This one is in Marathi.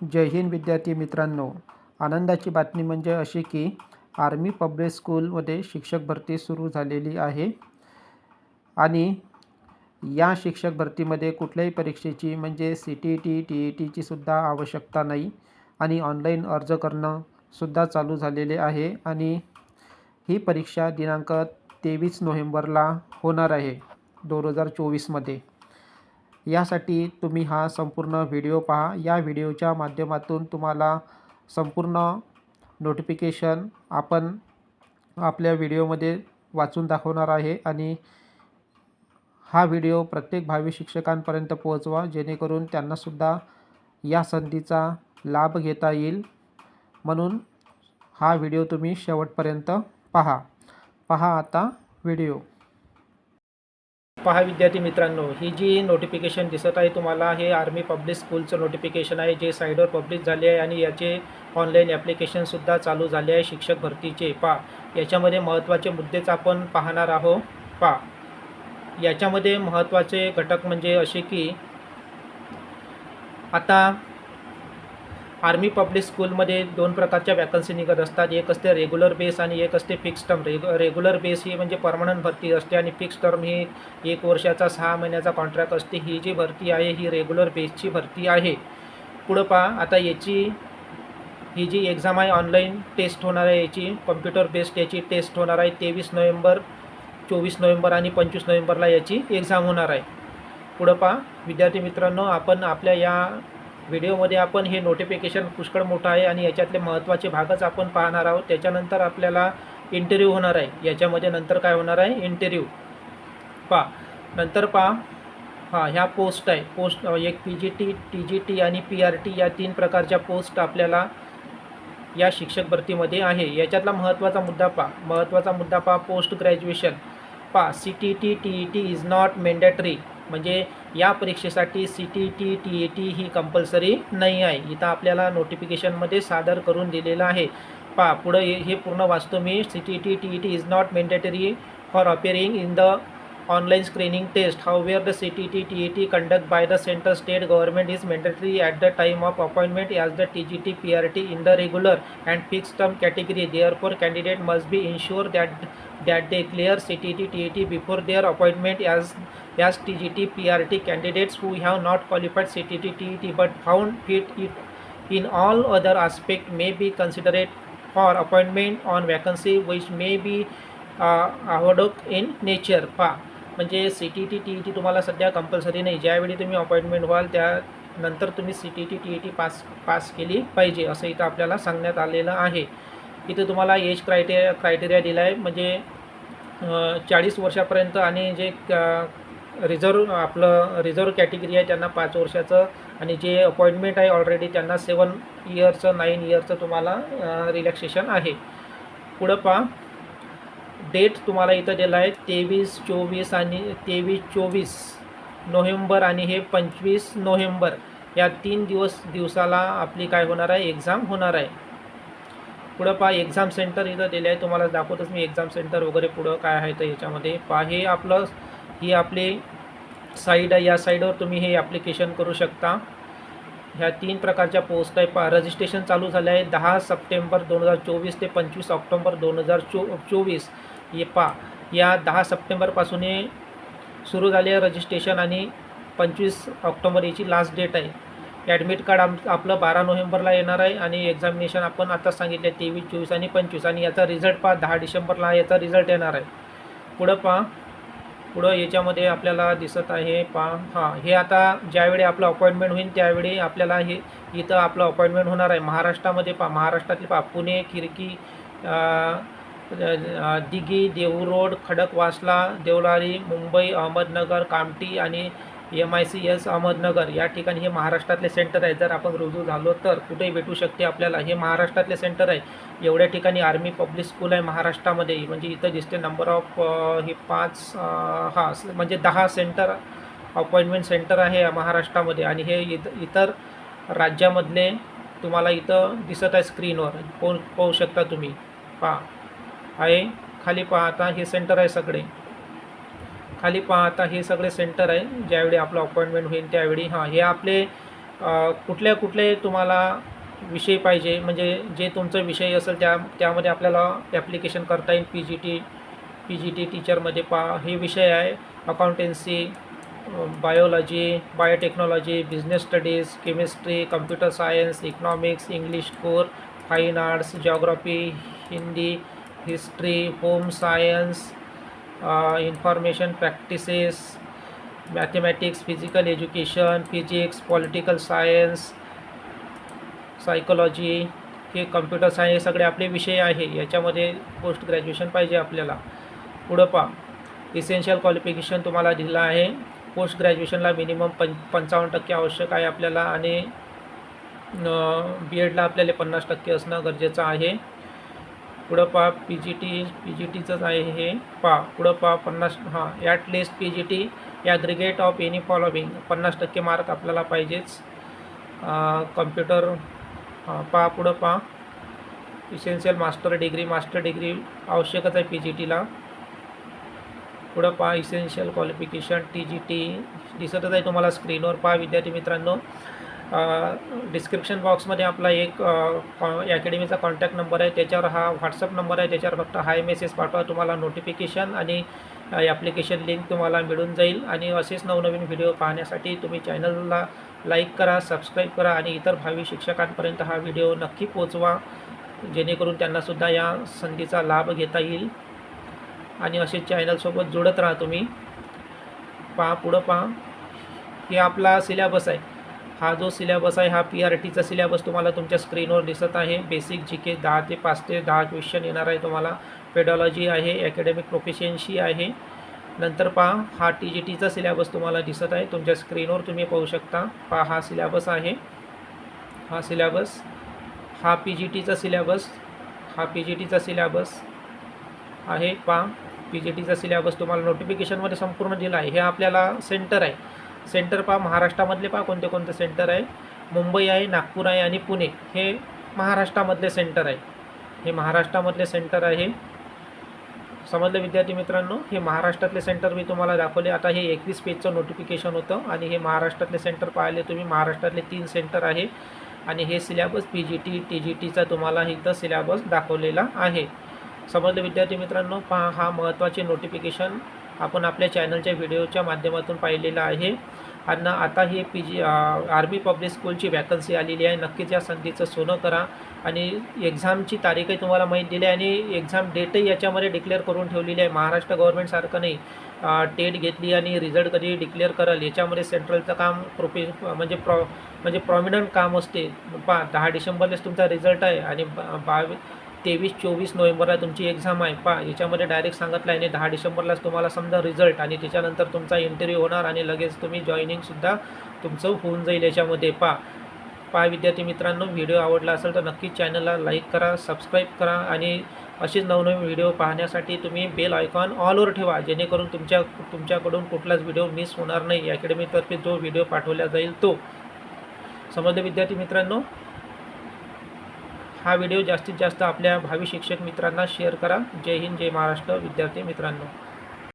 जय हिंद विद्यार्थी मित्रांनो. आनंदाची बातमी म्हणजे अशी की आर्मी पब्लिक स्कूलमध्ये शिक्षक भरती सुरू झालेली आहे. आणि या शिक्षक भरतीमध्ये कुठल्याही परीक्षेची म्हणजे C T T T E टीची सुद्धा आवश्यकता नाही. आणि ऑनलाईन अर्ज करणं सुद्धा चालू झालेले आहे. आणि ही परीक्षा दिनांक तेवीस नोव्हेंबरला होणार आहे दोन हजार चोवीसमध्ये. यासाठी तुम्ही हा संपूर्ण व्हिडिओ पहा. या व्हिडिओच्या माध्यमातून तुम्हाला संपूर्ण नोटिफिकेशन आपण आपल्या व्हिडिओमध्ये वाचून दाखवणार आहे आणि हा व्हिडिओ प्रत्येक भावी शिक्षकांपर्यंत पोहोचवा जेणेकरून त्यांनासुद्धा या संधीचा लाभ घेता येईल. म्हणून हा व्हिडिओ तुम्ही शेवटपर्यंत पहा. पहा आता व्हिडिओ. पहा विद्यार्थी मित्रांनो ही जी नोटिफिकेशन दिसत आहे तुम्हाला हे आर्मी पब्लिक स्कूलचं नोटिफिकेशन आहे जे साईडवर पब्लिश झाले आहे आणि याचे ऑनलाईन ॲप्लिकेशनसुद्धा चालू झाले आहे शिक्षक भरतीचे. पा याच्यामध्ये महत्त्वाचे मुद्देच आपण पाहणार आहोत. पा याच्यामध्ये महत्त्वाचे घटक म्हणजे असे की आता आर्मी पब्लिक स्कूलमध्ये दोन प्रकारच्या वॅकन्सी निघत असतात. एक असते रेग्युलर बेस आणि एक असते फिक्स टर्म रेगु रेग्युलर बेस ही म्हणजे परमनंट भरती असते आणि फिक्स टर्म ही एक वर्षाचा सहा महिन्याचा कॉन्ट्रॅक्ट असते. ही जी भरती आहे ही रेग्युलर बेसची भरती आहे. पुढं पहा. आता याची ही जी एक्झाम आहे ऑनलाईन टेस्ट होणार आहे याची कम्प्युटर बेस्ड याची टेस्ट होणार आहे. तेवीस नोव्हेंबर चोवीस नोव्हेंबर आणि पंचवीस नोव्हेंबरला याची एक्झाम होणार आहे. पुढं पहा. विद्यार्थी मित्रांनो आपण आपल्या या व्हिडिओमध्ये आपण हे नोटिफिकेशन पुष्कळ मोठं आहे आणि याच्यातले महत्त्वाचे भागच आपण पाहणार आहोत. त्याच्यानंतर आपल्याला इंटरव्ह्यू होणार आहे. याच्यामध्ये नंतर काय होणार आहे? इंटरव्ह्यू पहा. नंतर पहा. हां ह्या पोस्ट आहे. पोस्ट एक P G T T G T आणि पी आर टी या तीन प्रकारच्या पोस्ट आपल्याला या शिक्षक भरतीमध्ये आहे. याच्यातला महत्त्वाचा मुद्दा पहा. महत्त्वाचा मुद्दा पहा. पोस्ट ग्रॅज्युएशन पहा. C T T T E T is not mandatory म्हणजे या परीक्षेसाठी C T T T A T he compulsory नाही आहे. इथं आपल्याला नोटिफिकेशनमध्ये सादर करून दिलेलं आहे. पा पुढं हे पूर्ण वाचतो मी. C T T T E T is not mandatory for appearing in the online screening test however the C T T T E T conduct by the central state government is mandatory at the time of appointment as the T G T P R T in the regular and fix term category therefore candidate must be ensure that that they clear ctt tet before their appointment as as tgt prt candidates who have not qualified ctt tet but found fit it in all other aspect may be considered for appointment on vacancy which may be uh, आवडक इन नेचर पा म्हणजे C T T T E T तुम्हाला सध्या कंपल्सरी नाही ज्यावेळी तुम्ही अपॉइंटमेंट व्हाल त्यानंतर तुम्ही C T T T E T pass pass केली पाहिजे असं इथं आपल्याला सांगण्यात आलेलं आहे इथं तुम्हाला एज क्रायटेरिया क्रायटेरिया दिला आहे म्हणजे चाळीस वर्षापर्यंत आणि जे रिझर्व आपलं रिझर्व कॅटेगरी आहे त्यांना पाच वर्षाचं आणि जे अपॉइंटमेंट आहे ऑलरेडी त्यांना सेवन इयरचं नाईन इयरचं तुम्हाला रिलॅक्सेशन आहे. पुढं पहा. डेट तुम्हाला इथं दिला आहे तेवीस चोवीस आणि तेवीस चोवीस नोव्हेंबर आणि हे पंचवीस नोव्हेंबर. या तीन दिवस दिवसाला आपली काय होणार आहे? एक्झाम होणार आहे. पुढं पहा एक्झाम सेंटर इथं दिले आहे तुम्हाला दाखवतच मी एक्झाम सेंटर वगैरे पुढं काय आहे तर याच्यामध्ये. पहा हे आपलं ही आपली साईड आहे या साईडवर तुम्ही हे ॲप्लिकेशन करू शकता. ह्या तीन प्रकारच्या पोस्ट आहे. पहा रजिस्ट्रेशन चालू झालं आहे दहा सप्टेंबर दोन हजार चोवीस ते पंचवीस ऑक्टोंबर दोन हजार चो चोवीस. हे पहा या दहा सप्टेंबरपासून हे सुरू झाले रजिस्ट्रेशन आणि पंचवीस ऑक्टोंबर याची लास्ट डेट आहे. ॲडमिट कार्ड आम आपलं बारा नोव्हेंबरला येणार आहे आणि एक्झामिनेशन आपण आता सांगितले तेवीस चोवीस आणि पंचवीस आणि याचा रिझल्ट पहा दहा डिसेंबरला याचा रिझल्ट येणार आहे. पुढं पहा. पुढं याच्यामध्ये आपल्याला दिसत आहे पा हां हे आता ज्यावेळी आपलं अपॉइंटमेंट होईल त्यावेळी आपल्याला हे इथं आपलं अपॉइंटमेंट होणार आहे. महाराष्ट्रामध्ये पा महाराष्ट्रातले पा पुणे खिरकी दिघी देहू रोड खडकवासला देवलारी मुंबई अहमदनगर कामठी आणि M I C S Ahmednagar या ठिकाणी हे महाराष्ट्रातले सेंटर आहे जर आपण रुजू झालो तर कुठेही भेटू शकते आपल्याला. हे महाराष्ट्रातले सेंटर आहे. एवढ्या ठिकाणी आर्मी पब्लिक स्कूल आहे महाराष्ट्रामध्ये. म्हणजे इथं दिसते नंबर ऑफ हे पाच हा म्हणजे दहा सेंटर अपॉइंटमेंट सेंटर आहे महाराष्ट्रामध्ये. आणि हे इत इतर राज्यामधले तुम्हाला इथं दिसत आहे स्क्रीनवर. पाहू पाहू शकता तुम्ही. पहा. आहे. खाली पाहता हे सेंटर आहे सगळे. खाली पहा आता हे सगळे सेंटर आहे ज्यावेळी आपलं अपॉइंटमेंट होईल त्यावेळी. हां हे आपले कुठल्या कुठले तुम्हाला विषय पाहिजे? म्हणजे जे तुमचा विषय असेल त्या त्यामध्ये आपल्याला ॲप्लिकेशन करता येईल P G T P G T टीचरमध्ये पा हे विषय आहे accountancy biology biotechnology business studies chemistry computer science economics English core fine arts geography Hindi history home science information practices mathematics physical education physics political science psychology हे कम्प्युटर सायन्स हे सगळे आपले विषय आहे. याच्यामध्ये पोस्ट ग्रॅज्युएशन पाहिजे आपल्याला. पुढं पा इसेन्शियल क्वालिफिकेशन तुम्हाला दिलं आहे. पोस्ट ग्रॅज्युएशनला मिनिमम पं पंचावन्न टक्के आवश्यक आहे आपल्याला आणि बी एडला आपल्याला पन्नास टक्के असणं गरजेचं आहे. पुढं पहा P G T P G टीचंच आहे हे. पहा पुढं पहा पन्नास हां at least P G T aggregate of any following पन्नास टक्के मार्क आपल्याला पाहिजेच. कम्प्युटर पहा पुढं पहा. Essential master degree master degree आवश्यकच आहे पी जी टीला पुढं पहा essential qualification T G T दिसतच आहे तुम्हाला स्क्रीनवर पहा विद्यार्थी मित्रांनो डिस्क्रिप्शन बॉक्समध्ये आपला एक अकॅडमीचा कॉन्टॅक्ट नंबर आहे. त्याच्यावर हा व्हॉट्सअप नंबर आहे. त्याच्यावर फक्त हाय मेसेज पाठवा. तुम्हाला नोटिफिकेशन आणि ॲप्लिकेशन लिंक तुम्हाला मिळून जाईल. आणि असेच नवनवीन व्हिडिओ पाहण्यासाठी तुम्ही चॅनलला लाईक करा सबस्क्राईब करा आणि इतर भावी शिक्षकांपर्यंत हा व्हिडिओ नक्की पोचवा जेणेकरून त्यांनासुद्धा या संधीचा लाभ घेता येईल. आणि असे चॅनलसोबत जुळत राहा तुम्ही. पहा पुढं पहा. हे आपला सिलेबस आहे. हा जो सिलेबस आहे हा पी आर टीचा सिलेबस तुम्हाला तुमच्या स्क्रीनवर दिसत आहे. बेसिक जी के दहा ते पाच ते दहा क्वेश्चन येणार आहे तुम्हाला. पेडॉलॉजी आहे अकॅडमिक प्रोफिशियन्सी आहे. नंतर पहा हा टी जी टीचा सिलेबस तुम्हाला दिसत आहे. तुमच्या स्क्रीनवर तुम्ही पाहू शकता. पहा हा सिलेबस आहे. हा सिलेबस हा पी जी टीचा सिलेबस हा पी जी टीचा सिलेबस आहे. पहा पी जी टीचा सिलेबस तुम्हाला नोटिफिकेशनमध्ये संपूर्ण दिला आहे. हे आपल्याला सेंटर आहे. सेंटर पहा महाराष्ट्रामधले पहा कोणते कोणते सेंटर आहे. मुंबई आहे नागपूर आहे आणि पुणे हे महाराष्ट्रामधले सेंटर आहे. हे महाराष्ट्रामधले सेंटर आहे. समजलं विद्यार्थी मित्रांनो? हे महाराष्ट्रातले सेंटर मी तुम्हाला दाखवले. आता हे एकवीस पेजचं नोटिफिकेशन होतं आणि हे महाराष्ट्रातले सेंटर पाहिले तुम्ही. महाराष्ट्रातले तीन सेंटर आहे आणि हे syllabus P G T T G टीचा तुम्हाला इथं सिलेबस दाखवलेला आहे. समजलं विद्यार्थी मित्रांनो? पहा हा महत्त्वाचे नोटिफिकेशन आपण आपल्या चॅनलच्या व्हिडिओच्या माध्यमातून पाहिलेलं आहे. आणि आता ही पी जी आर्मी पब्लिक स्कूलची वॅकन्सी आलेली आहे. नक्कीच या संधीचं सोनं करा. आणि एक्झामची तारीखही तुम्हाला माहीत दिली आहे. आणि एक्झाम डेटही याच्यामध्ये डिक्लेअर करून ठेवलेली आहे. महाराष्ट्र गव्हर्नमेंटसारखं नाही. टेट घेतली आणि रिझल्ट कधी डिक्लेअर कराल? याच्यामध्ये सेंट्रलचं काम प्रोफे म्हणजे प्रॉ म्हणजे प्रॉमिनंट काम असते. पा दहा डिसेंबरलाच तुमचा रिझल्ट आहे. आणि बा बावीस तेवीस चोवीस नोव्हेंबरला तुमची एक्झाम आहे. पा याच्यामध्ये डायरेक्ट सांगितलं आहे. आणि दहा डिसेंबरलाच तुम्हाला समजा रिझल्ट आणि त्याच्यानंतर तुमचा इंटरव्ह्यू होणार आणि लगेच तुम्ही जॉईनिंगसुद्धा तुमचं होऊन जाईल याच्यामध्ये. पा पा विद्यार्थी मित्रांनो व्हिडिओ आवडला असेल तर नक्कीच चॅनलला लाईक करा सबस्क्राईब करा आणि असेच नवनवीन व्हिडिओ पाहण्यासाठी तुम्ही बेल आयकॉन ऑलवर ठेवा. जेणेकरून तुमच्या तुमच्याकडून कुठलाच व्हिडिओ मिस होणार नाही. अकॅडमीतर्फे जो व्हिडिओ पाठवला जाईल तो. समजले विद्यार्थी मित्रांनो? हा व्हिडिओ जास्तीत जास्त आपल्या भावी शिक्षक मित्रांना शेअर करा. जय हिंद जय महाराष्ट्र. विद्यार्थी मित्रांनो.